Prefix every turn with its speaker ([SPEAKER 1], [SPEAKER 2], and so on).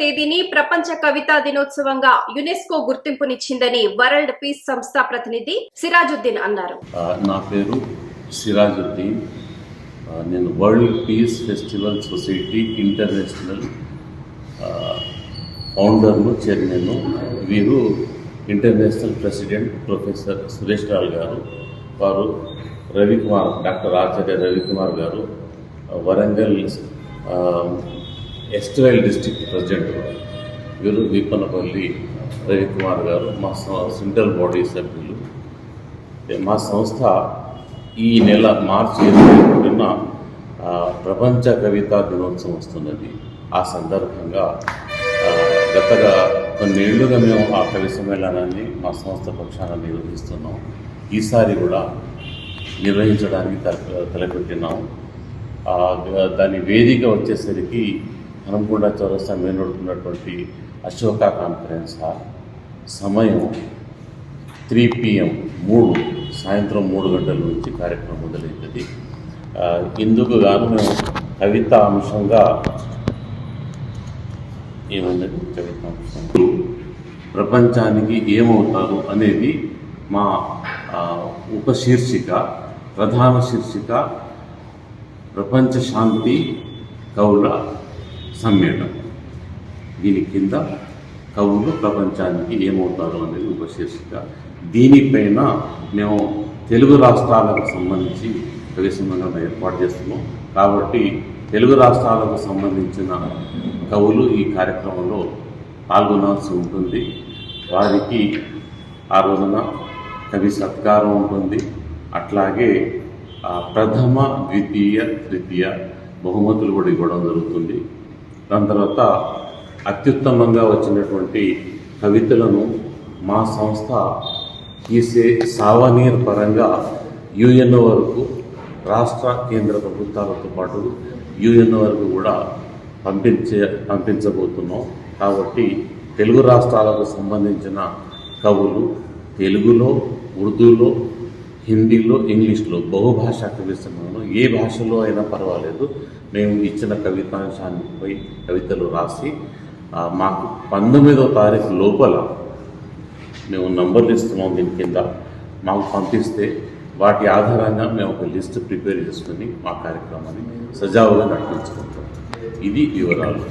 [SPEAKER 1] తేదీని ప్రపంచ కవితా దినోత్సవంగా యునెస్కో గుర్తింపునిచ్చిందని వరల్డ్ పీస్ సంస్థ ప్రతినిధి సిరాజుద్దీన్ అన్నారు.
[SPEAKER 2] నా పేరు సిరాజుద్దీన్. నేను world peace festival society international ఫౌండర్ను chairman వీరు international president professor Suresh Ral garu వారు రవికుమార్ డాక్టర్ ఆచార్య రవికుమార్ గారు వరంగల్ ఆ, ఎస్ట్రైల్ డిస్ట్రిక్ట్ ప్రెసిడెంట్ వీరు వీపనపల్లి రవికుమార్ గారు మా సెంట్రల్ బాడీ సభ్యులు మా సంస్థ ఈ నెల మార్చి ఇరవై ప్రపంచ కవితా దినోత్సవం వస్తున్నది. ఆ సందర్భంగా గతగా కొన్నేళ్ళుగా మేము ఆ కవి సమ్మేళనాన్ని మా సంస్థ పక్షాన నిర్వహిస్తున్నాం. ఈసారి కూడా నిర్వహించడానికి తల తలపెట్టినాం. దాని వేదిక వచ్చేసరికి హనుమకొండ చౌరస్తా మీద నడుపుతున్నటువంటి అశోక కాన్ఫరెన్స్ హాల్. సమయం త్రీ పిఎం మూడు సాయంత్రం మూడు గంటల నుంచి కార్యక్రమం మొదలవుతుంది ఇందుకు గాను మేము కవిత అంశంగా ఏమన్నది కవిత అంశం. ప్రపంచానికి ఏమవుతారు అనేది మా ఉపశీర్షిక ప్రధాన శీర్షిక ప్రపంచ శాంతి కౌల సమ్మేళనం. దీని కింద కవులు ప్రపంచానికి ఏమవుతారు అనేది ఉపశీర్షిక దీనిపైన మేము తెలుగు రాష్ట్రాలకు సంబంధించి కవి ఏర్పాటు చేస్తున్నాం. కాబట్టి తెలుగు రాష్ట్రాలకు సంబంధించిన కవులు ఈ కార్యక్రమంలో పాల్గొనాల్సి ఉంటుంది. వారికి ఆ రోజున కవి సత్కారం ఉంటుంది. అట్లాగే ప్రథమ ద్వితీయ తృతీయ బహుమతులు కూడా ఇవ్వడం జరుగుతుంది. దాని తర్వాత అత్యుత్తమంగా వచ్చినటువంటి కవితలను మా సంస్థ తీసే సావనీర్ పరంగా యుఎన్ఓ వరకు రాష్ట్ర కేంద్ర ప్రభుత్వాలతో పాటు యుఎన్ఓ వరకు కూడా పంపించే పంపించబోతున్నాం. కాబట్టి తెలుగు రాష్ట్రాలకు సంబంధించిన కవులు తెలుగులో ఉర్దూలో హిందీలో ఇంగ్లీష్లో బహుభాషా కవిత్వంలో ఏ భాషలో అయినా పర్వాలేదు. మేము ఇచ్చిన కవితాంశానిపై కవితలు రాసి మాకు పంతొమ్మిదో తారీఖు లోపల మేము నంబర్లు ఇస్తున్నాం దీని కింద. మాకు పంపిస్తే వాటి ఆధారంగా మేము ఒక లిస్ట్ ప్రిపేర్ చేసుకుని మా కార్యక్రమాన్ని సజావుగా నడిపించుకుంటాం. ఇది వివరాలు.